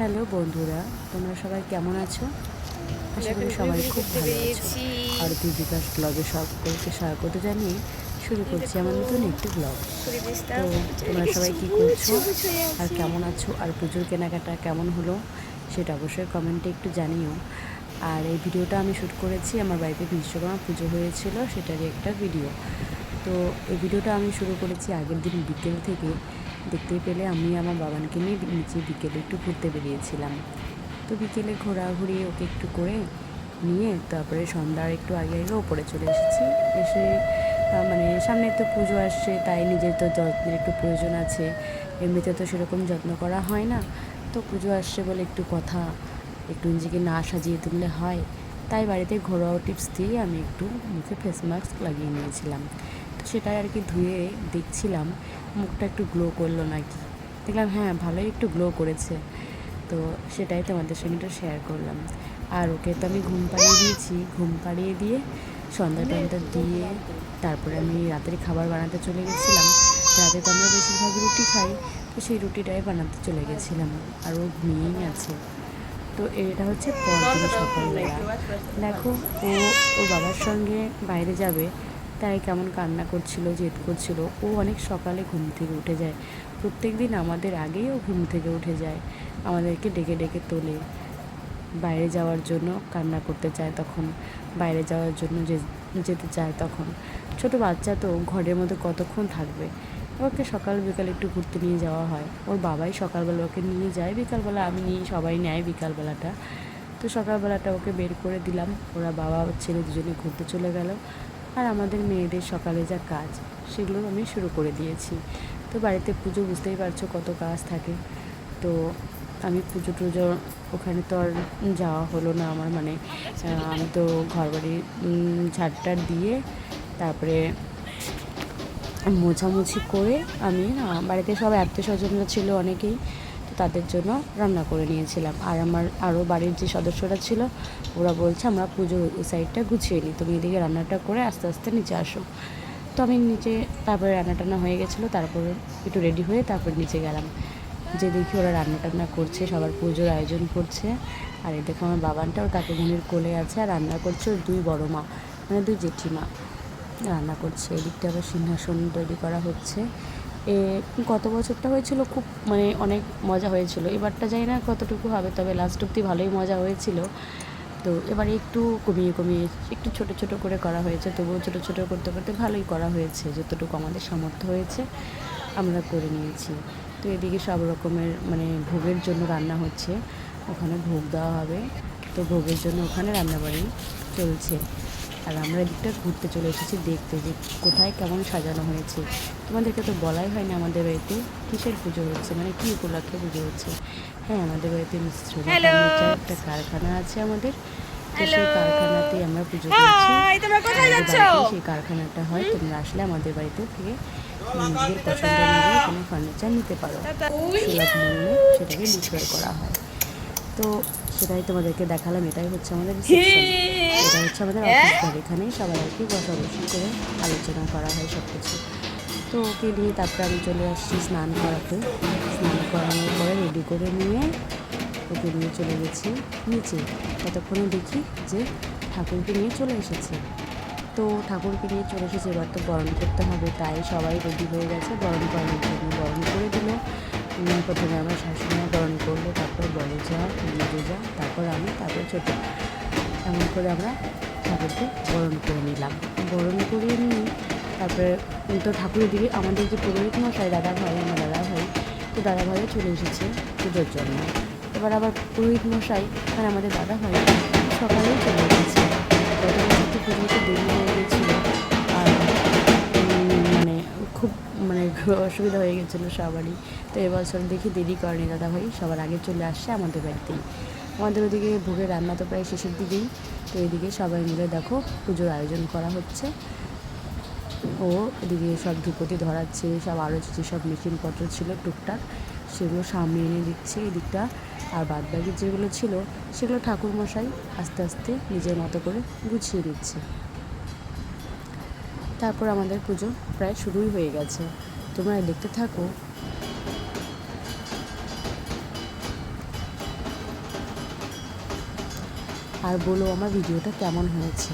Hello বন্ধুরা তোমরা সবাই কেমন আছো? আশা করি সবাই খুব ভালো আছো। আর তুই বিকাশ ব্লগে সকলকে স্বাগত জানিয়ে শুরু করছি আমার নতুন একটি ব্লগ তো তোমরা সবাই কী করছ? আর কেমন আছো? আর পুজোর কেনাকাটা কেমন হলো? সেটা অবশ্যই কমেন্টে একটু জানিও। আর এই ভিডিওটা আমি শ্যুট করেছি আমার বাড়িতে বিশ্বকর্মা পুজো হয়েছিল সেটারই একটা ভিডিও তো এই ভিডিওটা আমি শুরু করেছি আগের দিন বিকেল থেকে। দেখতেই পেলে আমি আমার বাবানকে নিয়ে নিচে বিকেলে একটু ঘুরতে বেরিয়েছিলাম। তো বিকেলে ঘোরাঘুরি ওকে একটু করে নিয়ে তারপরে সন্ধ্যার একটু আগে আগে ওপরে চলে এসেছি। এসে মানে সামনে তো পুজো আসছে, তাই নিজের তো যত্নের একটু প্রয়োজন আছে। এমনিতে তো সেরকম যত্ন করা হয় না। তো পুজো আসছে বলে একটু কথা, একটু নিজেকে না সাজিয়ে তুললে হয়। তাই বাড়িতে ঘরোয়া টিপস দিয়ে আমি একটু মুখে ফেস মাস্ক লাগিয়ে নিয়েছিলাম। সেটাই আর কি ধুয়ে দেখছিলাম। মুখটা একটু গ্লো করল নাকি। দেখলাম হ্যাঁ ভালোই একটু গ্লো করেছে। তো সেটাই তোমাদের সঙ্গে শেয়ার করলাম। আর ওকে তো আমি ঘুম পাড়িয়ে দিয়েছি। ঘুম পাড়িয়ে দিয়ে সন্ধ্যা টন্ধ্যা দিয়ে তারপরে আমি রাতের খাবার বানাতে চলে গেছিলাম। রাতে তো আমরা বেশিরভাগ রুটি খাই, তো সেই রুটিটাই বানাতে চলে গেছিলাম। আর ও ঘুমিয়েই আছে। তো এটা হচ্ছে পরদিন সকালবেলা। দেখো, ও, ওর বাবার সঙ্গে বাইরে যাবে। তাই কেমন কান্না করছিল, জেদ করছিল। ও অনেক সকালে ঘুম থেকে উঠে যায়। প্রত্যেক দিন আমাদের আগেই ও ঘুম থেকে উঠে যায়, আমাদেরকে ডেকে ডেকে তোলে। বাইরে যাওয়ার জন্য কান্না করতে চায় তখন, বাইরে যাওয়ার জন্য যেতে চায় তখন। ছোট বাচ্চা তো ঘরের মধ্যে কতক্ষণ থাকবে? ওকে সকাল বিকাল একটু ঘুরতে নিয়ে যাওয়া হয়। ওর বাবাই সকালবেলা ওকে নিয়ে যায়, বিকালবেলা আমি নিয়ে সবাই নেয় বিকালবেলাটা। তো সকালবেলাটা ওকে বের করে দিলাম। ওরা বাবা, ছেলে দুজনে ঘুরতে চলে গেল। আর আমাদের মেয়েদের সকালে যা কাজ, সেগুলো আমি শুরু করে দিয়েছি। তো বাড়িতে পুজো বুঝতেই পারছ কত কাজ থাকে। তো আমি পুজো টুজো ওখানে তো আর যাওয়া হলো না আমার মানে আমি তো ঘর বাড়ি ঝাড়টার দিয়ে তারপরে মোছামুছি করে আমি বাড়িতে সব আত্মীয় স্বজনরা ছিল অনেকেই। তাদের জন্য রান্না করে নিয়েছিলাম। আর আমার আরও বাড়ির যে সদস্যরা ছিল, ওরা বলছে, আমরা পুজো ওই সাইডটা গুছিয়ে নিই। তুমি এদিকে রান্নাটা করে আস্তে আস্তে নিচে আসো। তো আমি নিচে, তারপরে রান্না টান্না হয়ে গেছিল, তারপর একটু রেডি হয়ে তারপর নিচে গেলাম। যে দেখি ওরা রান্না টান্না করছে, সবার পুজোর আয়োজন করছে। আর এই দেখো আমার বাবানটা, ওর কাকুমনির কোলে আছে আর রান্না করছে ওর দুই বড় মা মানে দুই জেঠিমা। রান্না করছে, এদিকটা আবার সিংহাসন তৈরি করা হচ্ছে। এ গত বছরটা হয়েছিল খুব মানে অনেক মজা হয়েছিল। এবারটা জানি না কতটুকু হবে, তবে লাস্ট অব্দি ভালোই মজা হয়েছিল। তো এবারে একটু কমিয়ে কমিয়ে একটু ছোট ছোট করে করা হয়েছে, তবুও ছোট ছোট করতে করতে ভালোই করা হয়েছে, যতটুকু আমাদের সামর্থ্য হয়েছে আমরা করে নিয়েছি। তো এদিকে সব রকমের মানে ভোগের জন্য রান্না হচ্ছে, ওখানে ভোগ দেওয়া হবে। তো ভোগের জন্য ওখানে রান্নাবাড়ি চলছে। আর আমরা এদিকটা ঘুরতে চলে এসেছি দেখতে যে কোথায় কেমন সাজানো হয়েছে। তোমাদেরকে তো বলাই হয় না আমাদের বাড়িতে কিসের পুজো হচ্ছে? মানে কী উপলক্ষে পুজো হচ্ছে? হ্যাঁ আমাদের বাড়িতে মিশ্র একটা কারখানা আছে আমাদের। সেই কারখানাতে আমরা পুজো করছি। সেই কারখানাটা হয়। তোমরা আসলে আমাদের বাড়িতে থেকে নিজের পছন্দ অনুযায়ী কোনো ফার্নিচার নিতে পারো সেটাকে বিক্রয় করা হয় তো সেটাই তোমাদেরকে দেখালাম এটাই হচ্ছে আমাদের এটা হচ্ছে আমাদের অফিস ঘর এখানেই সবাই আর কি বসা বসি করে আলোচনা করা হয় সব কিছু তো ওকে নিয়ে তারপরে আমি চলে আসছি স্নান করাতে। স্নান করানোর পরে রেডি করে নিয়ে ওকে নিয়ে চলে গেছি নিচে। ততক্ষণে দেখি যে ঠাকুরকে নিয়ে চলে এসেছে। তো ঠাকুরকে নিয়ে চলে এসেছে এবার তো বরণ করতে হবে তাই সবাই রেডি হয়ে গেছে। বরণ করানোর জন্য বরণ করে দিল। প্রথমে আমার শাশুড়িমা বরণ করল তারপর বড় যা মেজো যা, তারপর আমি তারপর ছোটো, এমন করে আমরা ঠাকুরকে বরণ করে নিলাম। বরণ করে নিয়ে তারপরে তো ঠাকুরের দিকে আমাদের যে পুরোহিত মশাই, দাদা ভাই, আমার দাদা ভাই, তো দাদা ভাইও চলে এসেছে পুজোর জন্য। এবার আবার পুরোহিত মশাই মানে আমাদের দাদা ভাই সকালেই চলে এসেছে পুজোতে দেরি হয়ে গেছিল। মানে অসুবিধা হয়ে গেছিল সবারই। তো এবছর দেখি দেরি করেনি দাদা ভাই সবার আগে চলে আসছে আমাদের বাড়িতেই আমাদের ওদিকে ভোগের রান্না তো প্রায় শেষের দিকেই। তো এদিকে সবাই মিলে দেখো পুজোর আয়োজন করা হচ্ছে। ও এদিকে সব ধূপতি ধরাচ্ছে, সব আরও যে সব মেশিনপত্র ছিল টুকটাক। সেগুলো সামনে এনে দিচ্ছে এদিকটা। আর বাদ বাকি যেগুলো ছিল, সেগুলো ঠাকুরমশাই আস্তে আস্তে নিজের মতো করে গুছিয়ে দিচ্ছে তারপর আমাদের পুজো প্রায় শুরুই হয়ে গেছে। তোমরা দেখতে থাকো। আর বলো আমার ভিডিওটা কেমন হয়েছে?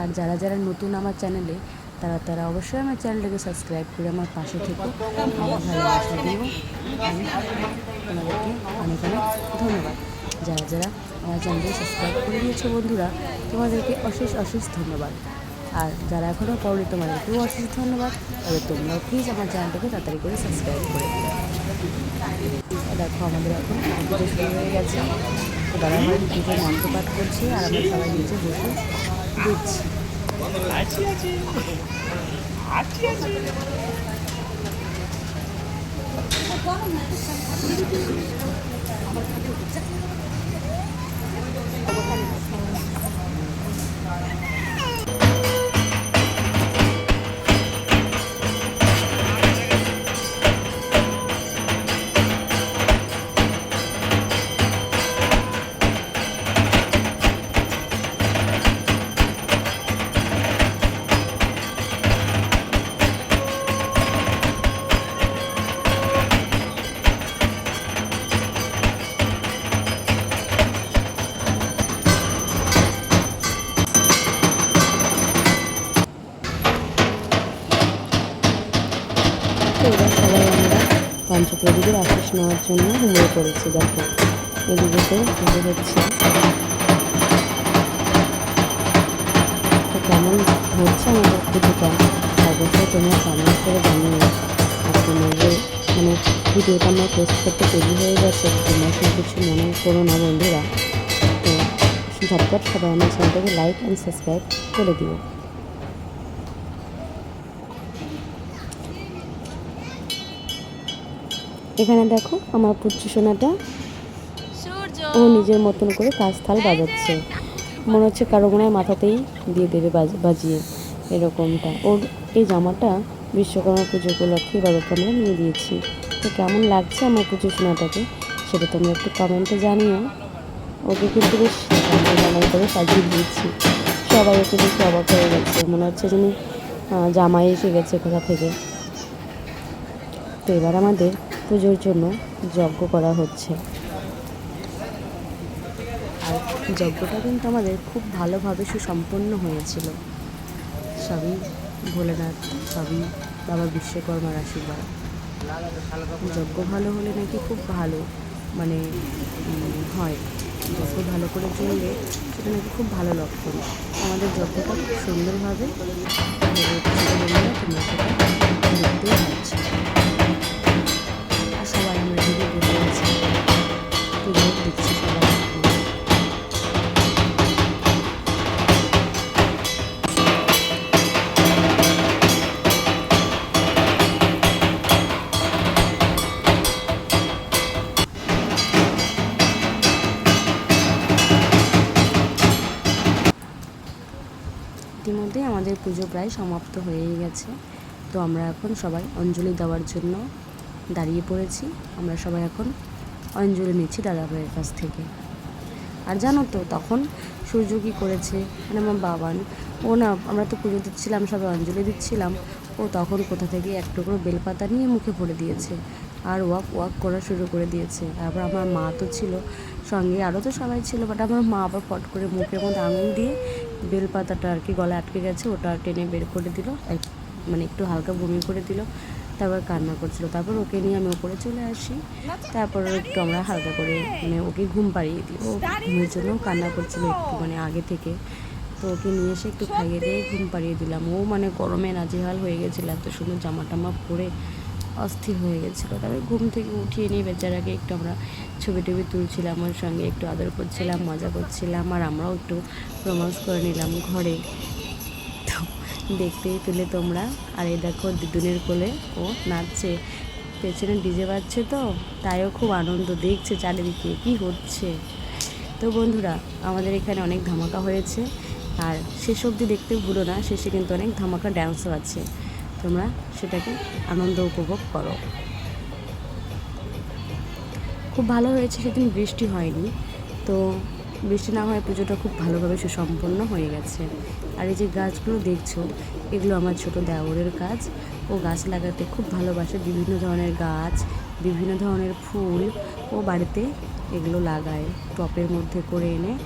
আর যারা যারা নতুন আমার চ্যানেলে, তারা তারা অবশ্যই আমার চ্যানেলটাকে সাবস্ক্রাইব করে আমার পাশে থেকো। আমার ভালোবাসা দিও আমি তোমাদেরকে অনেক অনেক ধন্যবাদ। যারা যারা আমার চ্যানেলকে সাবস্ক্রাইব করে দিয়েছ বন্ধুরা, তোমাদেরকে অশেষ অশেষ ধন্যবাদ। আর যারা এখনও করনি তোমাদেরকেও অশেষ ধন্যবাদ। তবে তোমরাও প্লিজ আমার চ্যানেলটাকে তাড়াতাড়ি করে সাবস্ক্রাইব করে দিও। দেখো, আমাদের এখন শুরু হয়ে গেছে। তো দাদা ভাই পুজো করছে আর আমরা সবাই নিচে বসে দেখছি। আছি পঞ্চপ্রদীপের আশিস নেওয়ার জন্য ঘুমিয়ে পড়েছি, দেখো। এদিকে তো পুজো হচ্ছে কেমন হচ্ছে আমাদের পুজোটা অবশ্যই তোমরা কমেন্ট করে জানিও। আর তোমাদের মানে ভিডিওটা আমার পোস্ট করতে দেরি হয়ে গেছে, তোমরা কোনো কিছু মনে করো না বন্ধুরা। তো ঝটপট সবাই আমার চ্যানেলটাকে লাইক অ্যান্ড সাবস্ক্রাইব করে দিও। এখানে দেখো আমার পুচ্ছু সোনাটা ও নিজের মতন করে কাজ থাল বাজাচ্ছে। মনে হচ্ছে কারও মনে মাথাতেই দিয়ে দেবে বাজিয়ে এরকমটা। ওর এই জামাটা বিশ্বকর্মা পুজো উপলক্ষে বাবাকে আমরা নিয়ে দিয়েছি। তো কেমন লাগছে আমার পুজো সোনাটাকে? সেটা তোমরা একটু কমেন্টে জানিও। ওকে কিন্তু বেশ জামাই করে সাজিয়ে দিয়েছি। সবাই ওকে দেখে অবাক হয়ে গেছে। মনে হচ্ছে যেন জামাই এসে গেছে কোথা থেকে। তো এবার আমাদের পুজোর জন্য যজ্ঞ করা হচ্ছে। আর যজ্ঞটা কিন্তু আমাদের খুব ভালোভাবে সুসম্পন্ন হয়েছিল। সবই ভোলেনাথ, সবই বাবা বিশ্বকর্মার আশীর্বাদ। যজ্ঞ ভালো হলে নাকি খুব ভালো মানে হয়। যজ্ঞ ভালো করে চললে সেটা নাকি খুব ভালো লক্ষণ। আমাদের যজ্ঞটা খুব সুন্দরভাবে তোমরা সেটা পাচ্ছ গেছে তো আমরা এখন সবাই অঞ্জলি দেওয়ার জন্য দাঁড়িয়ে পড়েছি। আমরা সবাই এখন অঞ্জলি নিচ্ছি দাদাভাইয়ের কাছ থেকে। আর জানো তো, তখন সূর্য কী করেছে। মানে আমার বাবান ও না, আমরা তো পুজো দিচ্ছিলাম, সবাই অঞ্জলি দিচ্ছিলাম। ও তখন কোথা থেকে এক টুকরো বেলপাতা নিয়ে মুখে ভরে দিয়েছে। আর ওয়াক ওয়াক করা শুরু করে দিয়েছে। তারপর আমার মা তো ছিল, সঙ্গে আরও তো সবাই ছিল বাট আমার মা আবার ফট করে মুখের মধ্যে আঙুল দিয়ে বেলপাতাটা আর কি গলায় আটকে গেছে, ওটা টেনে বের করে দিল। মানে একটু হালকা বমি করে দিল, তারপর কান্না করছিল। তারপর ওকে নিয়ে আমি ওপরে চলে আসি। তারপর একটু আমরা হালকা করে মানে ওকে ঘুম পাড়িয়ে দিই। ও ঘুমের জন্য কান্না করছিল একটু মানে আগে থেকে। তো ওকে নিয়ে এসে একটু খাইয়ে দিয়ে ঘুম পাড়িয়ে দিলাম। ও মানে গরমে নাজেহাল হয়ে গেছিল, এত সুন্দর জামা টামা পরে অস্থির হয়ে গেছিল। তারপরে ঘুম থেকে উঠিয়ে নিয়ে বেচারাকে একটু আমরা ছবি টবি তুলছিলাম, ওর সঙ্গে একটু আদর করছিলাম, মজা করছিলাম। আর আমরাও একটু রোমান্স করে নিলাম ঘরে দেখতেই পেলে তোমরা। আর এই দেখো দিদুনের কোলে ও নাচছে। পেছনে ডিজে বাজছে তো, তাইও খুব আনন্দ দেখছে চারিদিকে, কি হচ্ছে? তো বন্ধুরা, আমাদের এখানে অনেক ধামাকা হয়েছে। আর শেষ অবধি দেখতে ভুলো না, শেষে কিন্তু অনেক ধামাকা ড্যান্সও আছে। তোমরা সেটাকে আনন্দ উপভোগ করো। খুব ভালো হয়েছে সেদিন, বৃষ্টি হয়নি। তো বৃষ্টি না হয় পুজোটা খুব ভালোভাবে সুসম্পন্ন হয়ে গেছে। আর এই যে গাছগুলো দেখছ, এগুলো আমার ছোট দেওরের কাজ ও গাছ লাগাতে খুব ভালোবাসে। বিভিন্ন ধরনের গাছ, বিভিন্ন ধরনের ফুল ও বাড়িতে এগুলো লাগায়। টপের মধ্যে করে এনে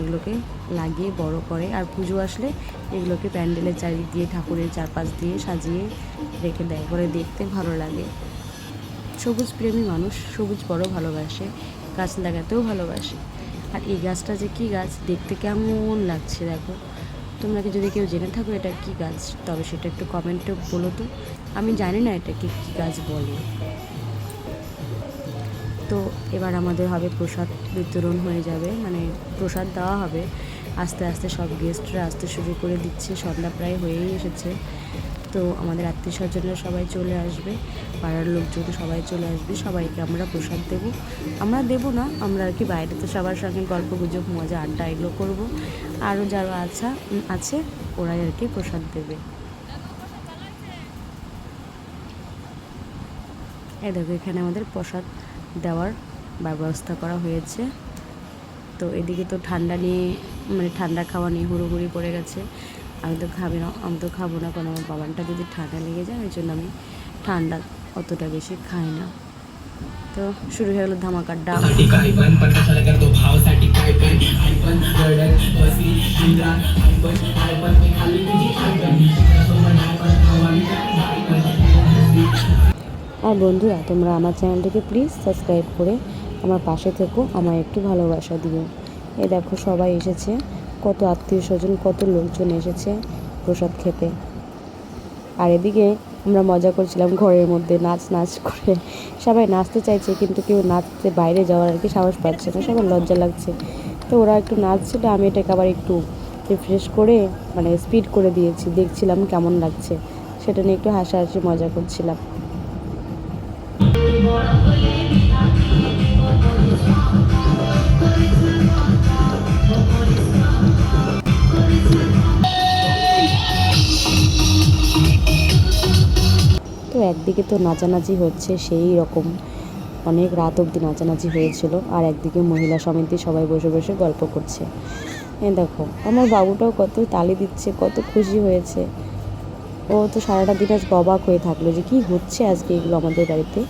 এগুলোকে লাগিয়ে বড় করে। আর পুজো আসলে এগুলোকে প্যান্ডেলের চারিদিক দিয়ে, ঠাকুরের চারপাশ দিয়ে সাজিয়ে রেখে দেয়। করে দেখতে ভালো লাগে। সবুজ প্রেমী মানুষ সবুজ বড় ভালোবাসে। গাছ লাগাতেও ভালোবাসে। আর এই গাছটা যে কী গাছ, দেখতে কেমন লাগছে দেখো। তোমরা কি যদি কেউ জেনে থাকো এটা কী গাছ, তবে সেটা একটু কমেন্টে বলো তো। আমি জানি না এটাকে কী গাছ বলে। তো এবার আমাদের হবে প্রসাদ বিতরণ হয়ে যাবে মানে প্রসাদ দেওয়া হবে। আস্তে আস্তে সব গেস্টরা আসতে শুরু করে দিচ্ছে, সন্ধ্যা প্রায় হয়েই এসেছে। তো আমাদের আত্মীয় স্বজনরা সবাই চলে আসবে। পাড়ার লোকজন সবাই চলে আসবে, সবাইকে আমরা প্রসাদ দেব। আমরা দেব না, আমরা আর কি বাইরে তো সবার সঙ্গে গল্প গুজব, মজা, আড্ডা এগুলো করব। আরও যারা আছা আছে, ওরাই আর কি প্রসাদ দেবে। এই দেখো, এখানে আমাদের প্রসাদ দেওয়ার ব্যবস্থা করা হয়েছে। তো এদিকে তো ঠান্ডা নিয়ে মানে ঠান্ডা খাওয়া নিয়ে হুড়োহুড়ি পড়ে গেছে। আমি তো খাবি না, আমি তো খাব না কারণ আমার বাবানটা যদি ঠান্ডা লেগে যায়, ওই জন্য আমি ঠান্ডা অতটা বেশি খাই না। তো শুরু হয়ে গেলো ধামাকার ডাক আর বন্ধুরা তোমরা আমার চ্যানেলটিকে প্লিজ সাবস্ক্রাইব করে আমার পাশে থেকো আমার একটু ভালোবাসা দিও। এ দেখো সবাই এসেছে কত আত্মীয় স্বজন কত লোকজন এসেছে প্রসাদ খেতে। আর এদিকে আমরা মজা করছিলাম ঘরের মধ্যে, নাচ নাচ করে। সবাই নাচতে চাইছে কিন্তু কেউ নাচতে বাইরে যাওয়ার আর কি সাহস পাচ্ছে না, সবার লজ্জা লাগছে। তো ওরা একটু নাচছিল, আমি এটাকে আবার একটু রিফ্রেশ করে মানে স্পিড করে দিয়েছি, দেখছিলাম কেমন লাগছে। সেটা নিয়ে একটু হাসাহাসি, মজা করছিলাম। একদিকে তো নাচানাচি হচ্ছে সেই রকম। অনেক রাত অবধি নাচানাচি হয়েছিল আর একদিকে মহিলা সমিতি সবাই বসে বসে গল্প করছে। হ্যাঁ দেখো, আমার বাবুটাও কত তালি দিচ্ছে, কত খুশি হয়েছে। ও তো সারাটা দিন আজ অবাক হয়ে থাকল যে কি হচ্ছে আজকে এগুলো আমাদের বাড়িতে।